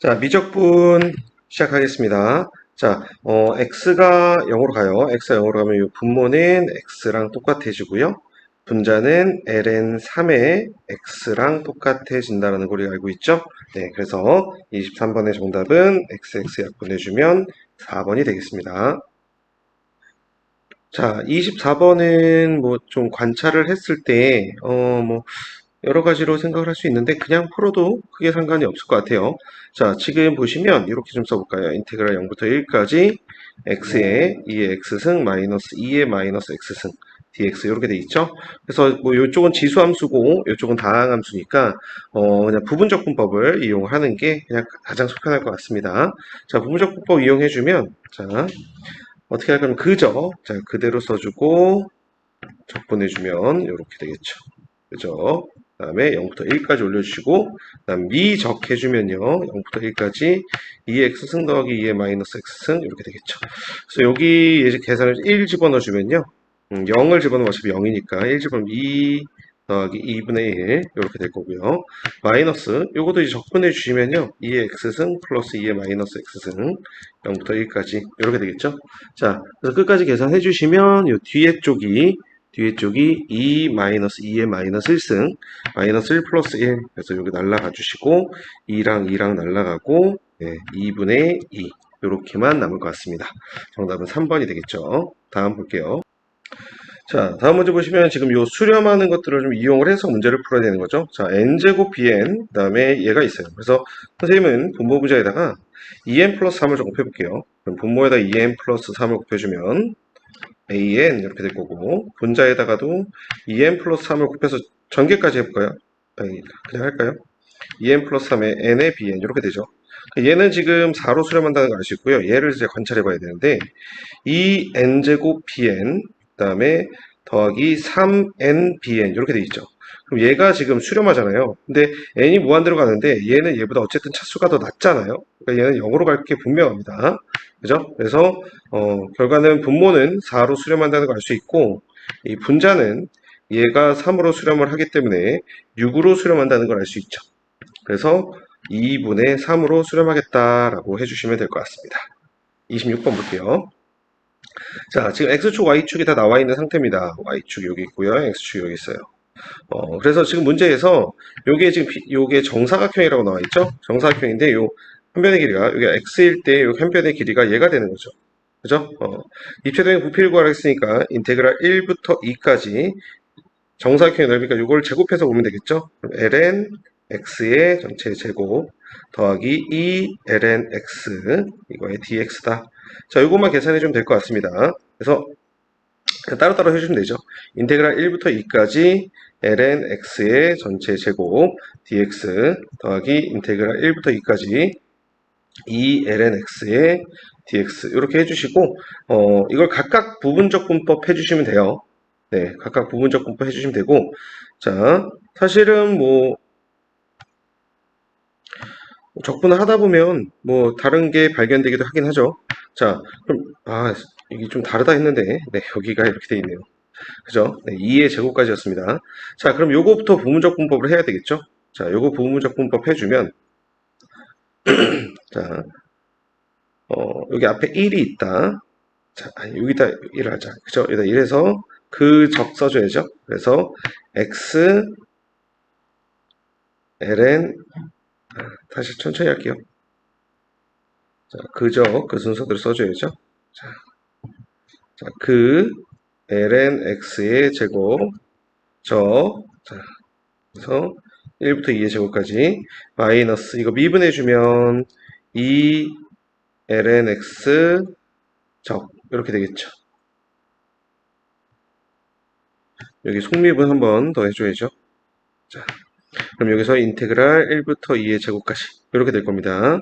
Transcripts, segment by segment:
자, 미적분 시작하겠습니다. 자, 어, x가 0으로 가요. x가 0으로 가면 이 분모는 x랑 똑같아지고요. 분자는 ln 3의 x랑 똑같아진다는 걸 알고 있죠? 네, 그래서 23번의 정답은 xx 약분해주면 4번이 되겠습니다. 자, 24번은 뭐 좀 관찰을 했을 때, 어, 뭐, 여러 가지로 생각을 할 수 있는데 그냥 풀어도 크게 상관이 없을 것 같아요. 자, 지금 보시면 이렇게 좀 써볼까요? 인테그랄 0부터 1까지 x의 2의 x승 마이너스 2의 마이너스 x승 dx 이렇게 돼 있죠. 그래서 뭐 이쪽은 지수함수고 이쪽은 다항함수니까 어 그냥 부분적 분법을 이용하는 게 그냥 가장 속편할 것 같습니다. 자, 부분적 분법 이용해주면 자 어떻게 할 거면 그저 자 그대로 써주고 적분해주면 이렇게 되겠죠. 그죠? 그 다음에 0부터 1까지 올려주시고, 그 다음 미적 해주면요. 0부터 1까지 2x승 더하기 2의 마이너스 x승 이렇게 되겠죠. 그래서 여기 이제 계산을 1 집어넣어주면요. 음, 0을 집어넣으면 어차피 0이니까 1 집어넣으면 2 더하기 2분의 1 이렇게 될 거고요. 마이너스 요것도 이제 적분해 주시면요. 2의 x승 플러스 2의 마이너스 x승 0부터 1까지 이렇게 되겠죠. 자, 그래서 끝까지 계산해 주시면 요 뒤에 쪽이 뒤에 쪽이 2 마이너스 2의 마이너스 1승 마이너스 1 플러스 1 그래서 여기 날라가 주시고 2랑 2랑 날라가고 네, 2분의 2 이렇게만 남을 것 같습니다. 정답은 3번이 되겠죠. 다음 볼게요. 자, 다음 문제 보시면 지금 요 수렴하는 것들을 좀 이용을 해서 문제를 풀어야 되는 거죠. 자, n제곱 bn, 그 다음에 얘가 있어요. 그래서 선생님은 분모 부자에다가 2n 플러스 3을 좀 곱해볼게요. 그럼 분모에다 2n 플러스 3을 곱해주면 an 이렇게 될 거고 분자에다가도 2n 플러스 3을 곱해서 전개까지 해볼까요? 아니, 그냥 할까요? 2n 플러스 3에 n의 bn 이렇게 되죠. 얘는 지금 4로 수렴한다는 거 아시고요. 얘를 이제 관찰해 봐야 되는데 이 n제곱 bn 그 다음에 더하기 3nbn 이렇게 돼 있죠. 그럼 얘가 지금 수렴하잖아요. 근데 n이 무한대로 가는데 얘는 얘보다 어쨌든 차수가 더 낮잖아요. 그러니까 얘는 0으로 갈 게 분명합니다. 그죠? 그래서 어, 결과는 분모는 4로 수렴한다는 걸 알 수 있고 이 분자는 얘가 3으로 수렴을 하기 때문에 6으로 수렴한다는 걸 알 수 있죠. 그래서 2분의 3으로 수렴하겠다라고 해주시면 될 것 같습니다. 26번 볼게요. 자, 지금 X축, Y축이 다 나와 있는 상태입니다. Y축 여기 있고요. X축 여기 있어요. 어, 그래서 지금 문제에서 요게 지금 비- 요게 정사각형이라고 나와 있죠? 정사각형인데 요 한 변의 길이가 여기 x일 때 요 한 변의 길이가 얘가 되는 거죠. 그죠? 어, 입체적인 부피를 구하라 했으니까 인테그랄 1부터 2까지 정사각형의 넓이니까 요걸 제곱해서 보면 되겠죠? ln x의 전체 제곱 더하기 2 ln x 이거의 dx다. 자, 요것만 계산해 주면 될 것 같습니다. 그래서 따로따로 해주시면 되죠. 인테그랄 1부터 2까지 ln x의 전체 제곱 dx 더하기 인테그랄 1부터 2까지 2 ln x의 dx 이렇게 해주시고 어, 이걸 각각 부분적 분법 해주시면 돼요. 네, 각각 부분적 분법 해주시면 되고 자 사실은 뭐 적분을 하다 보면 뭐 다른 게 발견되기도 하긴 하죠. 자 그럼 아 이게 좀 다르다 했는데 네 여기가 이렇게 돼 있네요. 그죠? 네, 2의 제곱까지였습니다. 자 그럼 요거부터 부분적 분법을 해야 되겠죠? 자 요거 부분적 분법 해주면 자, 어, 여기 앞에 1이 있다. 자, 여기다 1을 하자. 그죠? 여기다 1해서 그 적 써줘야죠. 그래서 x ln 아, 다시 천천히 할게요. 자, 그적 그 순서대로 써줘야죠. 자, 자, 그 ln x의 제곱 적 자, 그래서 1부터 2의 제곱까지 마이너스 이거 미분해 주면 2 ln x 적 이렇게 되겠죠. 여기 속미분 한번 더 해줘야죠. 자, 그럼 여기서 인테그랄 1부터 2의 제곱까지 이렇게 될 겁니다.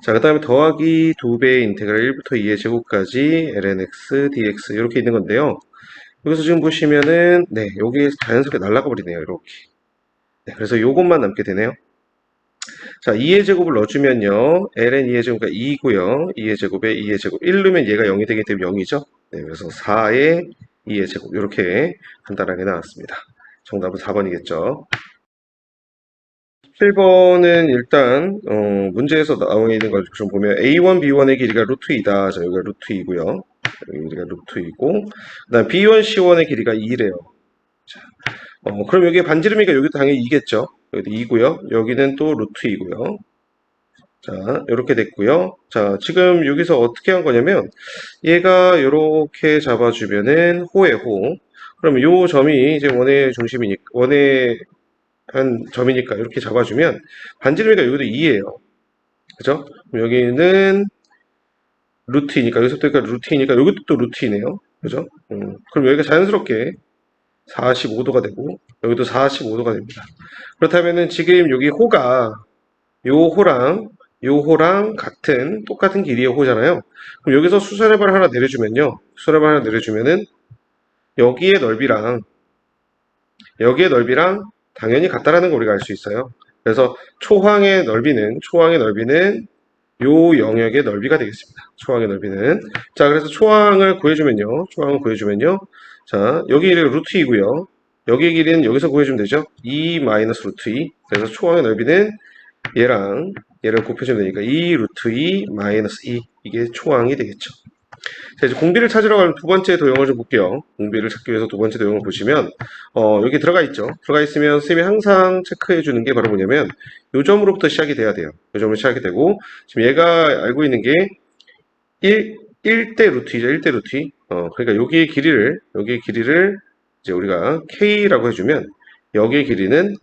자, 그 다음에 더하기 2배의 인테그랄 1부터 2의 제곱까지 ln x dx 이렇게 있는 건데요. 여기서 지금 보시면은 네, 여기 자연스럽게 날아가 버리네요. 이렇게. 네, 그래서 요것만 남게 되네요. 자, 2의 제곱을 넣어주면요. ln 2의 제곱가 2고요. 2의 제곱에 2의 제곱. 1 넣으면 얘가 0이 되기 때문에 0이죠. 네, 그래서 4의 2의 제곱. 이렇게 간단하게 나왔습니다. 정답은 4번이겠죠. 7번은 일단 어, 문제에서 나와 있는 걸 좀 보면 A1, B1의 길이가 루트 2다. 자, 여기가 루트 2고요. 여기가 루트 2고 그다음 B1, C1의 길이가 2래요. 자, 어, 그럼 여기 반지름이가 여기도 당연히 2겠죠. 여기도 2고요. 여기는 또 루트 2고요. 자, 이렇게 됐고요. 자, 지금 여기서 어떻게 한 거냐면 얘가 이렇게 잡아주면은 호의 호. 그러면 요 점이 이제 원의 중심이니까 원의 한 점이니까 이렇게 잡아주면 반지름이가 여기도 2예요. 그죠? 여기는 루트이니까 여기서부터 여기가 루트이니까 여기도 또 루트이네요. 그죠? 음, 그럼 여기가 자연스럽게 45도가 되고 여기도 45도가 됩니다. 그렇다면은 지금 여기 호가 요 호랑 요 호랑 같은 똑같은 길이의 호잖아요. 그럼 여기서 수선해발 하나 내려주면요. 수선해발 하나 내려주면은 여기의 넓이랑 여기의 넓이랑 당연히 같다라는 걸 우리가 알 수 있어요. 그래서 초항의 넓이는 초항의 넓이는 요 영역의 넓이가 되겠습니다. 초항의 넓이는 자 그래서 초항을 구해주면요. 초항을 구해주면요. 자 여기 길이가 루트 2고요. 여기 길이는 여기서 구해주면 되죠. 2 마이너스 루트 2 그래서 초항의 넓이는 얘랑 얘를 곱해주면 되니까 2 루트 2 마이너스 2 이게 초항이 되겠죠. 자, 이제 공비를 찾으러 가는 두 번째 도형을 좀 볼게요. 공비를 찾기 위해서 두 번째 도형을 보시면, 어, 여기 들어가 있죠. 들어가 있으면 선생님이 항상 체크해 주는 게 바로 뭐냐면, 요 점으로부터 시작이 돼야 돼요. 요 점으로 시작이 되고, 지금 얘가 알고 있는 게 1, 1대 루트이죠. 1대 루트. 어, 그러니까 여기의 길이를, 여기의 길이를 이제 우리가 K라고 해주면, 여기의 길이는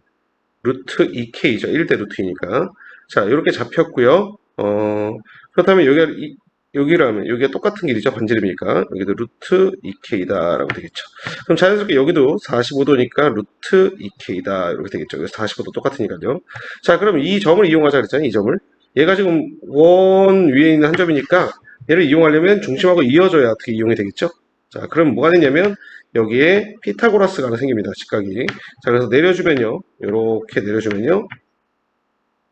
루트 2K죠. 1대 루트이니까. 자, 이렇게 잡혔고요. 어, 그렇다면 여기가 이- 여기라면 여기가 똑같은 길이죠. 반지름이니까 여기도 루트 2k다 라고 되겠죠. 그럼 자연스럽게 여기도 45도니까 루트 2k다 이렇게 되겠죠. 그래서 45도 똑같으니까요. 자, 그럼 이 점을 이용하자 그랬잖아요. 이 점을. 얘가 지금 원 위에 있는 한 점이니까 얘를 이용하려면 중심하고 이어져야 어떻게 이용이 되겠죠. 자, 그럼 뭐가 되냐면 여기에 피타고라스가 하나 생깁니다. 직각이. 자, 그래서 내려주면요. 이렇게 내려주면요.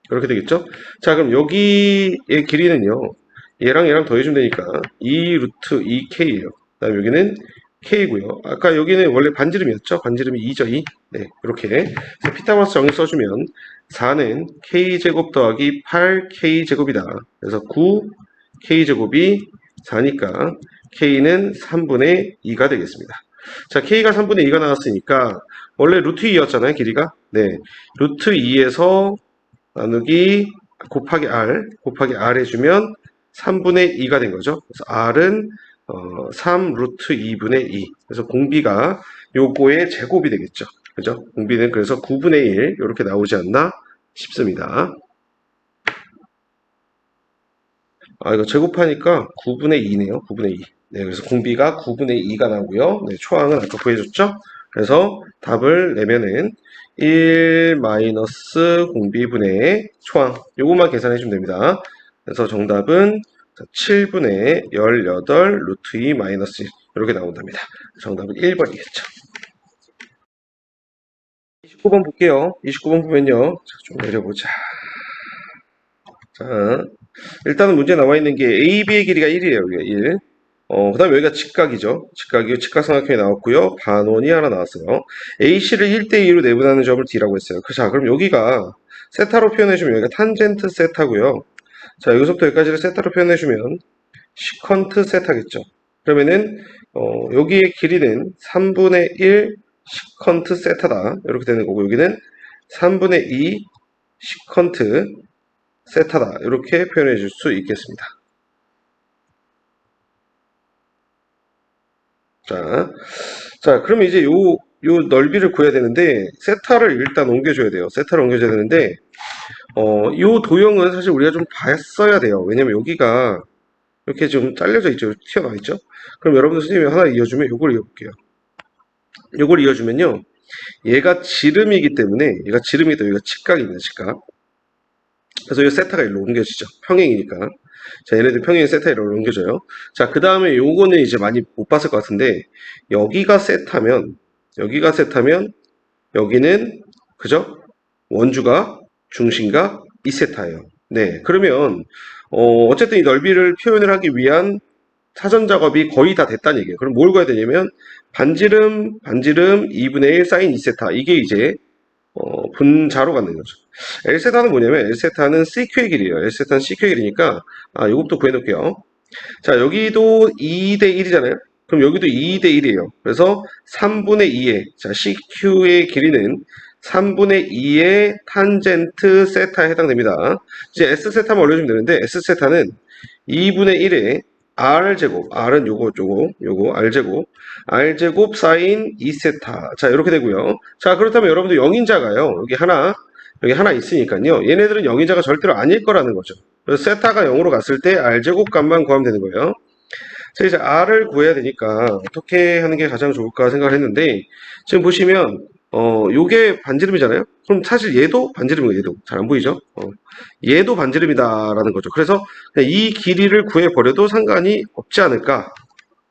이렇게 되겠죠. 자, 그럼 여기의 길이는요. 얘랑 얘랑 더해주면 되니까 2 루트 2k예요. 그다음 여기는 k고요. 아까 여기는 원래 반지름이었죠. 반지름이 2죠. 2. 네, 이렇게. 피타고라스 정리 써주면 4는 k제곱 더하기 8k제곱이다. 그래서 9k제곱이 4니까 k는 3분의 2가 되겠습니다. 자, k가 3분의 2가 나왔으니까 원래 루트 2였잖아요. 길이가. 네, 루트 2에서 나누기 곱하기 r 곱하기 r 해주면 3분의 2가 된 거죠. 그래서 r은 어, 3 루트 2분의 2. 그래서 공비가 요거의 제곱이 되겠죠. 그죠? 공비는 그래서 9분의 1 이렇게 나오지 않나 싶습니다. 아 이거 제곱하니까 9분의 2네요. 9분의 2. 네, 그래서 공비가 9분의 2가 나오고요. 네, 초항은 아까 구해줬죠? 그래서 답을 내면은 1 마이너스 공비분의 초항 요것만 계산해 주면 됩니다. 그래서 정답은 7분의 18 루트 2 마이너스 1 이렇게 나온답니다. 정답은 1번이겠죠. 29번 볼게요. 29번 보면요. 자, 좀 내려보자. 자, 일단은 문제 나와 있는 게 AB의 길이가 1이에요. 여기가 1. 어, 그 다음에 여기가 직각이죠. 직각이 직각삼각형이 나왔고요. 반원이 하나 나왔어요. AC를 1대2로 내분하는 점을 D라고 했어요. 그, 자, 그럼 여기가 세타로 표현해주면 여기가 탄젠트 세타고요. 자, 여기서부터 여기까지를 세타로 표현해주면 시컨트 세타겠죠. 그러면은 어, 여기의 길이는 3분의 1 시컨트 세타다. 이렇게 되는 거고 여기는 3분의 2 시컨트 세타다. 이렇게 표현해 줄 수 있겠습니다. 자, 자, 그러면 이제 요, 요 넓이를 구해야 되는데, 세타를 일단 옮겨줘야 돼요. 세타를 옮겨줘야 되는데, 어, 요 도형은 사실 우리가 좀 봤어야 돼요. 왜냐면 여기가 이렇게 좀 잘려져 있죠. 튀어나와 있죠. 그럼 여러분들 선생님이 하나 이어주면 요걸 이어볼게요. 요걸 이어주면요. 얘가 지름이기 때문에, 얘가 지름이기 때문에, 얘가 직각입니다. 직각. 그래서 이 세타가 일로 옮겨지죠. 평행이니까. 자, 얘네들 평행 세타 이로 옮겨져요. 자, 그 다음에 요거는 이제 많이 못 봤을 것 같은데, 여기가 세타면, 여기가 세타면, 여기는, 그죠? 원주가 중심과 2세타예요. 네, 그러면, 어, 어쨌든 이 넓이를 표현을 하기 위한 사전 작업이 거의 다 됐다는 얘기예요. 그럼 뭘 구해야 되냐면, 반지름, 반지름 2분의 1 사인 2세타. 이게 이제, 어, 분자로 갖는 거죠. L세타는 뭐냐면 L세타는 CQ의 길이에요. L세타는 CQ의 길이니까 아, 이것도 구해놓을게요. 자, 여기도 2대 1이잖아요. 그럼 여기도 2대 1이에요. 그래서 3분의 2의 자, CQ의 길이는 3분의 2의 탄젠트 세타에 해당됩니다. 이제 S세타만 올려주면 되는데 S세타는 2분의 1의 R제곱, R은 요거, 요거, 요거, R제곱, R제곱 사인 2세타. 자, 이렇게 되고요. 자, 그렇다면 여러분들 영인자가요. 여기 하나, 여기 하나 있으니까요. 얘네들은 영인자가 절대로 아닐 거라는 거죠. 그래서 세타가 0으로 갔을 때 R제곱 값만 구하면 되는 거예요. 자, 이제 R을 구해야 되니까 어떻게 하는 게 가장 좋을까 생각을 했는데, 지금 보시면, 어, 요게 반지름이잖아요? 그럼 사실 얘도 반지름이에요, 얘도. 잘 안 보이죠? 어, 얘도 반지름이다라는 거죠. 그래서 이 길이를 구해 버려도 상관이 없지 않을까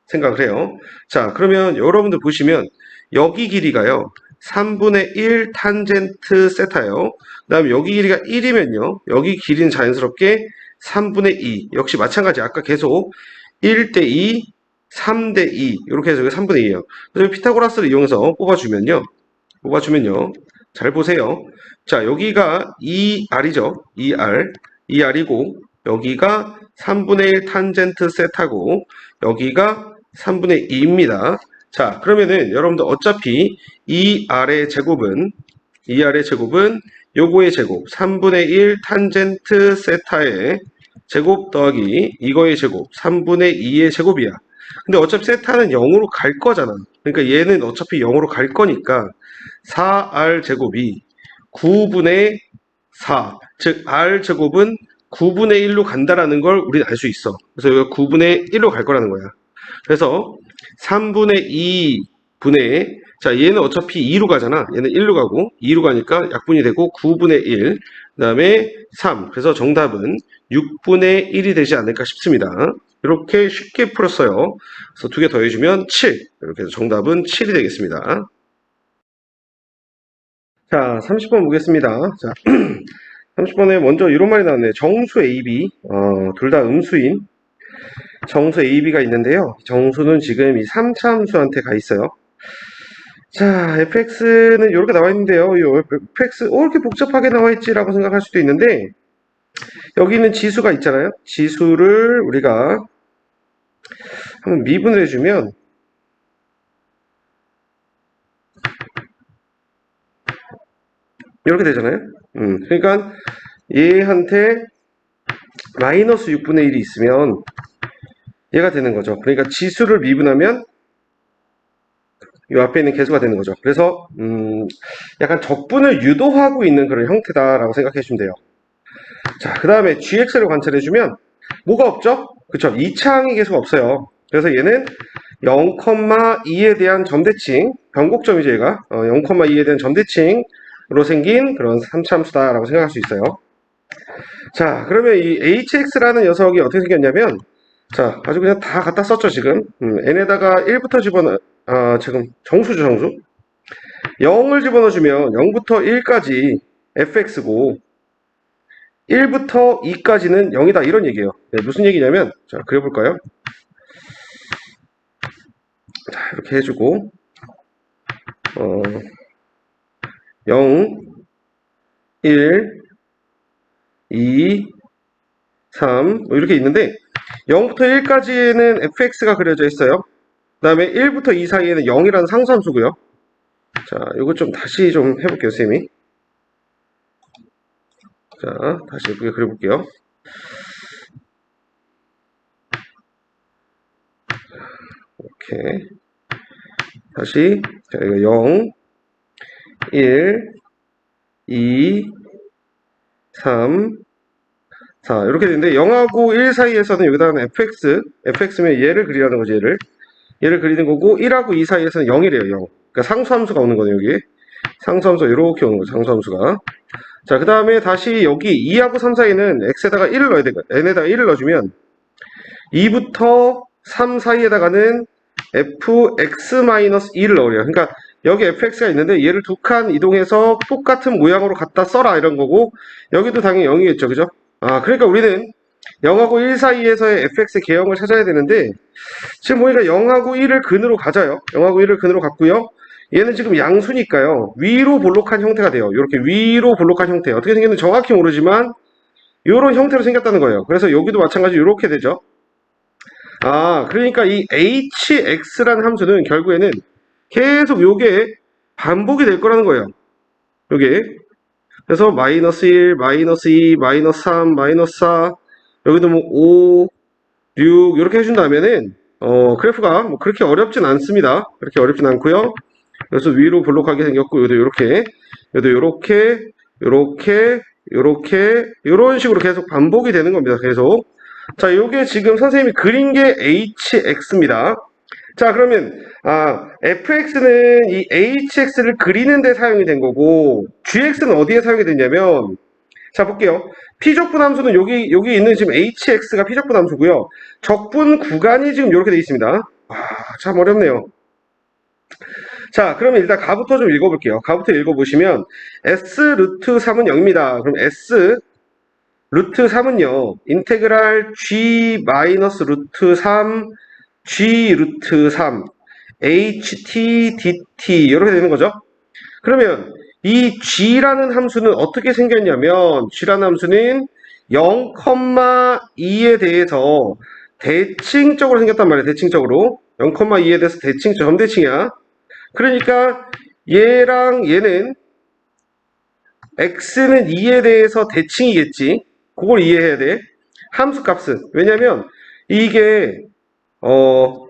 생각을 해요. 자, 그러면 여러분들 보시면 여기 길이가요. 3분의 1 탄젠트 세타예요. 그 다음에 여기 길이가 1이면요. 여기 길이는 자연스럽게 3분의 2. 역시 마찬가지. 아까 계속 1대 2, 3대 2. 이렇게 해서 여기 3분의 2예요. 그래서 피타고라스를 이용해서 뽑아주면요. 뽑아주면요. 잘 보세요. 자, 여기가 2R이죠. 2R. 2R이고, 여기가 3분의 1 탄젠트 세타고, 여기가 3분의 2입니다. 자, 그러면은 여러분들 어차피 2R의 제곱은, 2R의 제곱은 요거의 제곱, 3분의 1 탄젠트 세타의 제곱 더하기 이거의 제곱, 3분의 2의 제곱이야. 근데 어차피 세타는 0으로 갈 거잖아. 그러니까 얘는 어차피 0으로 갈 거니까 4R 제곱이 9분의 4. 즉, R 제곱은 9분의 1로 간다라는 걸 우리는 알 수 있어. 그래서 여기가 9분의 1로 갈 거라는 거야. 그래서 3분의 2분의, 자, 얘는 어차피 2로 가잖아. 얘는 1로 가고, 2로 가니까 약분이 되고, 9분의 1. 그 다음에 3. 그래서 정답은 6분의 1이 되지 않을까 싶습니다. 이렇게 쉽게 풀었어요. 그래서 두 개 더해주면 7. 이렇게 해서 정답은 7이 되겠습니다. 자, 30번 보겠습니다. 자, 30번에 먼저 이런 말이 나왔네. 정수 AB, 어, 둘 다 음수인 정수 AB가 있는데요. 정수는 지금 이 3차 함수한테 가 있어요. 자, fx는 이렇게 나와 있는데요. 이 fx, 어, 이렇게 복잡하게 나와 있지라고 생각할 수도 있는데, 여기는 지수가 있잖아요. 지수를 우리가 한번 미분을 해주면, 이렇게 되잖아요. 음, 그러니까 얘한테 마이너스 6분의 1이 있으면 얘가 되는 거죠. 그러니까 지수를 미분하면 이 앞에 있는 개수가 되는 거죠. 그래서 음, 약간 적분을 유도하고 있는 그런 형태다라고 생각해 주시면 돼요. 자, 그 다음에 gx를 관찰해 주면 뭐가 없죠? 그쵸? 2차항의 개수가 없어요. 그래서 얘는 0,2에 대한 점대칭, 변곡점이죠, 얘가. 어, 0,2에 대한 점대칭으로 생긴 그런 3차함수다라고 생각할 수 있어요. 자, 그러면 이 hx라는 녀석이 어떻게 생겼냐면, 자, 아주 그냥 다 갖다 썼죠, 지금. 음, n에다가 1부터 집어넣, 아, 지금 정수죠, 정수. 0을 집어넣어주면 0부터 1까지 fx고, 1부터 2까지는 0이다, 이런 얘기예요. 네, 무슨 얘기냐면, 자, 그려볼까요? 자, 이렇게 해주고, 어, 0, 1, 2, 3, 뭐 이렇게 있는데, 0부터 1까지는 fx가 그려져 있어요. 그 다음에 1부터 2 사이에는 0이라는 상수함수고요. 자, 이거 좀 다시 좀 해볼게요, 쌤이. 자, 다시 예쁘게 그려볼게요. 이렇게. 다시, 자, 이거 0, 1, 2, 3, 4. 이렇게 되는데, 0하고 1 사이에서는 여기다가는 fx, fx면 얘를 그리라는 거지, 얘를. 얘를 그리는 거고, 1하고 2 사이에서는 0이래요, 0. 그러니까 상수함수가 오는 거네요, 여기. 상수함수가 이렇게 오는 거죠, 상수함수가. 자, 그 다음에 다시 여기 2하고 3 사이에는 x에다가 1을 넣어야 되고, n에다가 1을 넣어주면 2부터 3 사이에다가는 fx-2를 넣으래요. 그러니까 여기 fx가 있는데 얘를 두 칸 이동해서 똑같은 모양으로 갖다 써라 이런 거고 여기도 당연히 0이겠죠. 그죠? 아, 그러니까 우리는 0하고 1 사이에서의 fx의 개형을 찾아야 되는데 지금 보니까 0하고 1을 근으로 가져요. 0하고 1을 근으로 갔고요. 얘는 지금 양수니까요. 위로 볼록한 형태가 돼요. 이렇게 위로 볼록한 형태. 어떻게 생겼는지 정확히 모르지만 이런 형태로 생겼다는 거예요. 그래서 여기도 마찬가지로 이렇게 되죠. 아, 그러니까 이 hx라는 함수는 결국에는 계속 요게 반복이 될 거라는 거예요. 요게. 그래서 마이너스 1, 마이너스 2, 마이너스 3, 마이너스 4, 여기도 뭐 5, 6 이렇게 해준다면은 어, 그래프가 뭐 그렇게 어렵진 않습니다. 그렇게 어렵진 않고요. 그래서 위로 볼록하게 생겼고 여기도 이렇게, 여기도 이렇게, 이렇게, 이렇게 이런 식으로 계속 반복이 되는 겁니다. 계속. 자, 요게 지금 선생님이 그린 게 hx입니다. 자, 그러면 아, fx는 이 hx를 그리는 데 사용이 된 거고 gx는 어디에 사용이 됐냐면 자, 볼게요. 피적분 함수는 여기 여기 있는 지금 hx가 피적분 함수고요. 적분 구간이 지금 이렇게 돼 있습니다. 아, 참 어렵네요. 자, 그러면 일단 가부터 좀 읽어볼게요. 가부터 읽어보시면 s 루트 3은 0입니다. 그럼 s 루트 3은요, 인테그랄 g 마이너스 루트 3, g 루트 3, ht dt 이렇게 되는 거죠. 그러면 이 g라는 함수는 어떻게 생겼냐면 g라는 함수는 0,2에 대해서 대칭적으로 생겼단 말이에요. 대칭적으로 0,2에 대해서 대칭 점대칭이야. 그러니까 얘랑 얘는 x는 2에 대해서 대칭이겠지. 그걸 이해해야 돼. 함수 값은 왜냐면 이게 어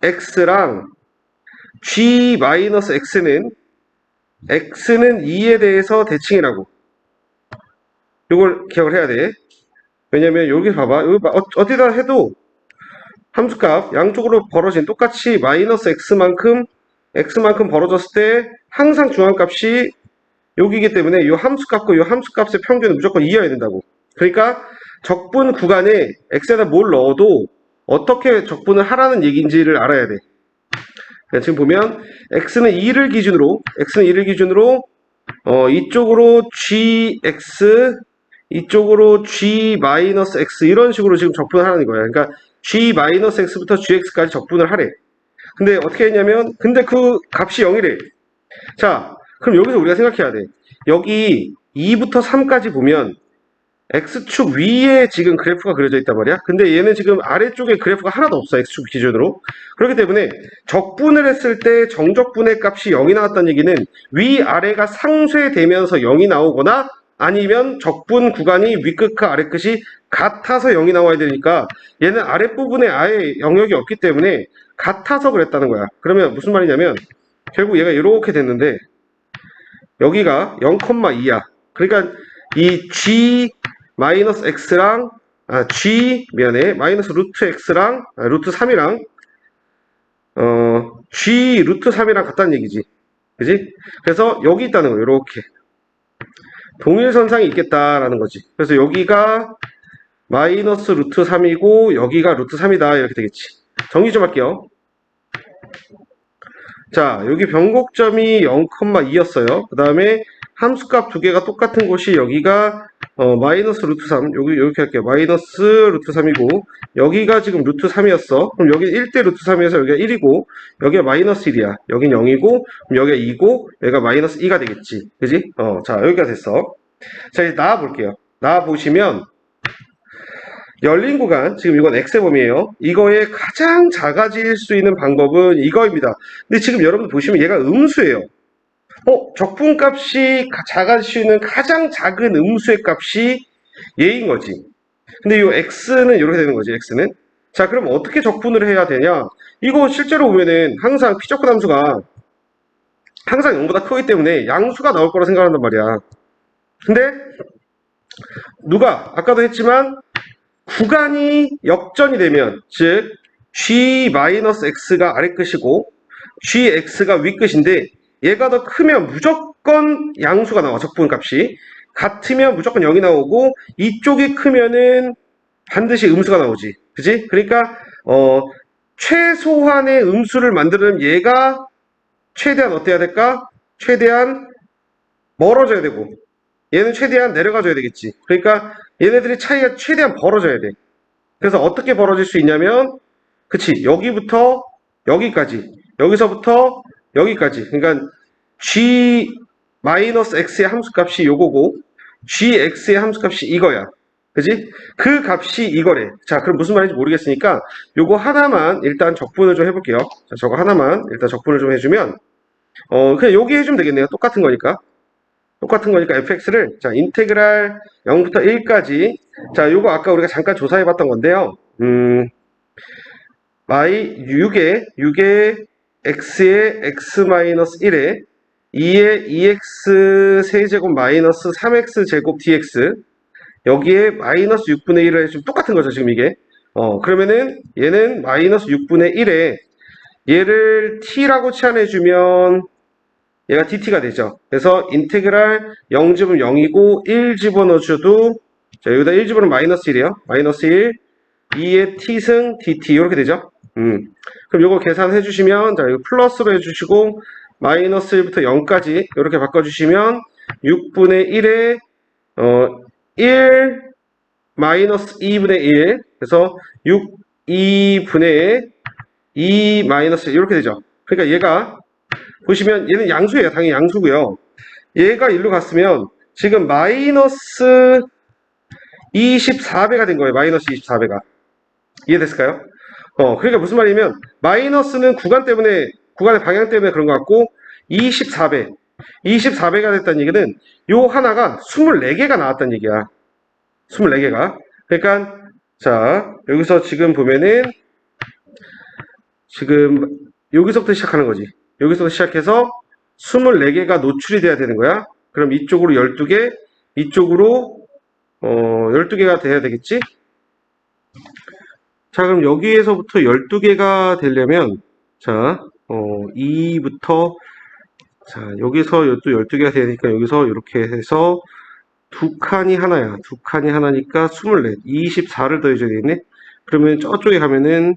gx랑 g-x는 x는 2에 대해서 대칭이라고. 이걸 기억을 해야 돼. 왜냐면 여기 봐봐. 여기 봐. 어, 어디다 해도 함수값 양쪽으로 벌어진 똑같이 마이너스 x만큼 x만큼 벌어졌을 때 항상 중앙값이 여기이기 때문에 이 함수값과 이 함수값의 평균은 무조건 이어야 된다고. 그러니까 적분 구간에 x에다 뭘 넣어도 어떻게 적분을 하라는 얘기인지를 알아야 돼. 그러니까 지금 보면 x는 2를 기준으로 x는 2를 기준으로 어, 이쪽으로 gx 이쪽으로 g-x 이런 식으로 지금 적분을 하는 거예요. 그러니까 g-x부터 gx까지 적분을 하래. 근데 어떻게 했냐면 근데 그 값이 0이래. 자, 그럼 여기서 우리가 생각해야 돼. 여기 2부터 3까지 보면 x축 위에 지금 그래프가 그려져 있단 말이야. 근데 얘는 지금 아래쪽에 그래프가 하나도 없어. x축 기준으로. 그렇기 때문에 적분을 했을 때 정적분의 값이 0이 나왔다는 얘기는 위아래가 상쇄되면서 0이 나오거나 아니면 적분 구간이 윗끝과 아래끝이 같아서 0이 나와야 되니까 얘는 아랫부분에 아예 영역이 없기 때문에 같아서 그랬다는 거야. 그러면 무슨 말이냐면 결국 얘가 이렇게 됐는데 여기가 0,2야. 그러니까 이 g 마이너스 x랑 아, g 미안해 마이너스 루트 x랑 아, 루트 3이랑 어 g 루트 3이랑 같다는 얘기지. 그지? 그래서 여기 있다는 거예요. 이렇게 동일선상이 있겠다라는 거지. 그래서 여기가 마이너스 루트 3이고 여기가 루트 3이다 이렇게 되겠지. 정리 좀 할게요. 자, 여기 변곡점이 0,2였어요. 그 다음에 함수값 두 개가 똑같은 곳이 여기가 어, 마이너스 루트 3, 여기 이렇게 할게요. 마이너스 루트 3이고 여기가 지금 루트 3이었어. 그럼 여기 1대 루트 3이어서 여기가 1이고 여기가 마이너스 1이야. 여긴 0이고 그럼 여기가 2고 여기가 마이너스 2가 되겠지. 그지? 어, 자, 여기가 됐어. 자, 이제 나와 볼게요. 나와 보시면 열린 구간, 지금 이건 X의 범위예요. 이거의 가장 작아질 수 있는 방법은 이거입니다. 근데 지금 여러분 보시면 얘가 음수예요. 어, 적분값이 있는 가장 작은 음수의 값이 얘인 거지. 근데 이 X는 이렇게 되는 거지, X는. 자, 그럼 어떻게 적분을 해야 되냐? 이거 실제로 보면은 항상 피적분 함수가 항상 0보다 크기 때문에 양수가 나올 거라 생각한단 말이야. 근데 누가 아까도 했지만 구간이 역전이 되면 즉 g-x가 아래 끝이고 gx가 위 끝인데 얘가 더 크면 무조건 양수가 나와 적분 값이. 같으면 무조건 0이 나오고 이쪽이 크면은 반드시 음수가 나오지. 그지? 그러니까 어 최소한의 음수를 만들려면 얘가 최대한 어때야 될까? 최대한 멀어져야 되고 얘는 최대한 내려가줘야 되겠지. 그러니까 얘네들이 차이가 최대한 벌어져야 돼. 그래서 어떻게 벌어질 수 있냐면, 그치, 여기부터 여기까지. 여기서부터 여기까지. 그러니까 g 마이너스 x의 함수값이 요거고 gx의 함수값이 이거야. 그지? 그 값이 이거래. 자, 그럼 무슨 말인지 모르겠으니까 요거 하나만 일단 적분을 좀 해볼게요. 자, 저거 하나만 일단 적분을 좀 해주면 어, 그냥 여기 해주면 되겠네요. 똑같은 거니까. 똑같은 거니까 fx를 자, 인테그랄 0부터 1까지 자, 요거 아까 우리가 잠깐 조사해 봤던 건데요. 음, y 6에 6에 x에 x 마이너스 1에 2에 2x 세제곱 마이너스 3x 제곱 dx 여기에 마이너스 6분의 1을 해주면 똑같은 거죠, 지금 이게. 어, 그러면은 얘는 마이너스 6분의 1에 얘를 t라고 치환해주면 얘가 dd가 되죠. 그래서 인테그랄 0 집으면 0이고 1 집어넣어줘도 자, 여기다 1 집어넣으면 마이너스 1이에요. 마이너스 1, 2의 t승 dt 이렇게 되죠. 음. 그럼 요거 계산해 주시면 자, 이거 플러스로 해 주시고 마이너스 1부터 0까지 이렇게 바꿔 주시면 6분의 1에 어, 1 마이너스 2분의 1 그래서 6 2분의 2 마이너스 이렇게 되죠. 그러니까 얘가 보시면 얘는 양수예요. 당연히 양수고요. 얘가 일로 갔으면 지금 마이너스 24배가 된 거예요. 마이너스 24배가. 이해됐을까요? 어, 그러니까 무슨 말이냐면 마이너스는 구간 때문에 구간의 방향 때문에 그런 것 같고 24배. 24배가 됐다는 얘기는 요 하나가 24개가 나왔다는 얘기야. 24개가. 그러니까 자, 여기서 지금 보면은 지금 여기서부터 시작하는 거지. 여기서 시작해서 24개가 노출이 돼야 되는 거야. 그럼 이쪽으로 12개, 이쪽으로 어, 12개가 돼야 되겠지? 자, 그럼 여기에서부터 12개가 되려면 자, 어, 2부터 자, 여기서 또 12개가 되니까 여기서 이렇게 해서 두 칸이 하나야. 두 칸이 하나니까 24, 24를 더해줘야 되겠네. 그러면 저쪽에 가면은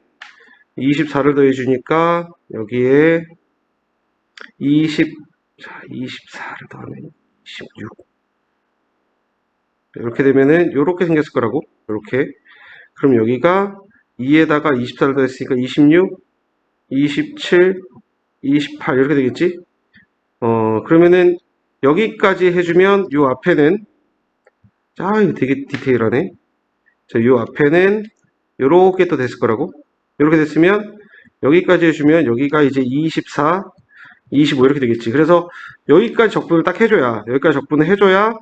24를 더해주니까 여기에 20, 자, 24를 더하면 16. 이렇게 되면은 이렇게 생겼을 거라고. 이렇게. 그럼 여기가 2에다가 24를 더했으니까 26, 27, 28 이렇게 되겠지? 어, 그러면은 여기까지 해주면 요 앞에는 자, 이거 되게 디테일하네. 자, 요 앞에는 요렇게 또 됐을 거라고. 요렇게 됐으면 여기까지 해주면 여기가 이제 24, 25 이렇게 되겠지. 그래서 여기까지 적분을 딱 해줘야 여기까지 적분을 해줘야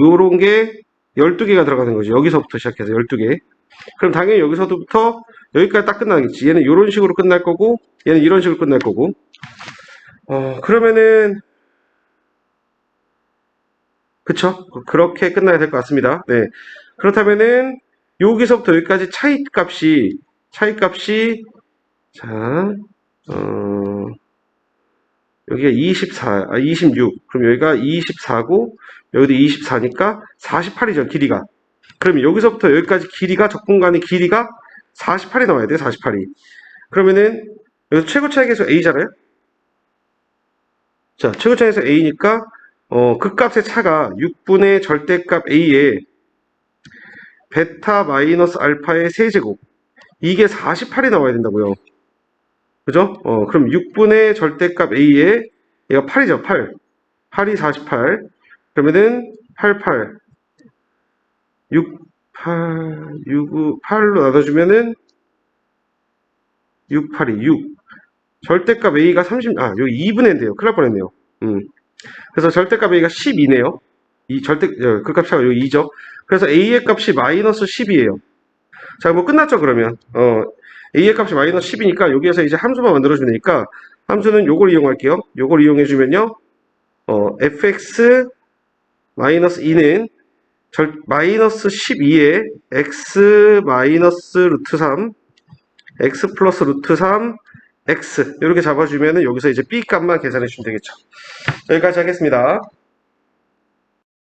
요런 게 12개가 들어가는 거지. 여기서부터 시작해서 12개. 그럼 당연히 여기서부터 여기까지 딱 끝나겠지. 얘는 이런 식으로 끝날 거고 얘는 이런 식으로 끝날 거고 어, 그러면은, 그쵸? 그렇게 끝나야 될 것 같습니다. 네. 그렇다면은, 여기서부터 여기까지 차이 값이, 차이 값이, 자, 어, 여기가 24, 아, 26. 그럼 여기가 24고, 여기도 24니까 48이죠, 길이가. 그럼 여기서부터 여기까지 길이가, 적분간의 길이가 48이 나와야 돼요, 48이. 그러면은, 여기서 최고 차이계수 A잖아요? 자, 최고차에서 A니까, 어, 그 값의 차가 6분의 절대값 A에 베타 마이너스 알파의 세제곱. 이게 48이 나와야 된다고요. 그죠? 어, 그럼 6분의 절대값 A에 얘가 8이죠, 8. 8이 48. 그러면은 88. 6, 8, 6, 8로 나눠주면은 6, 8이 6. 절대값 A가 30, 아, 여기 2분의 인데요. 큰일 날 뻔했네요. 음. 그래서 절대값 A가 12네요. 이 절대, 어, 그 값이 여기 2죠. 그래서 A의 값이 마이너스 10이에요. 자, 뭐 끝났죠, 그러면. 어, A의 값이 마이너스 10이니까 여기에서 이제 함수만 만들어주면 되니까 함수는 요걸 이용할게요. 요걸 이용해주면요. 어, fx 마이너스 2는 절, 마이너스 12에 x 마이너스 루트 3 x 플러스 루트 3 x 이렇게 잡아주면은 여기서 이제 b 값만 계산해 주면 되겠죠. 여기까지 하겠습니다.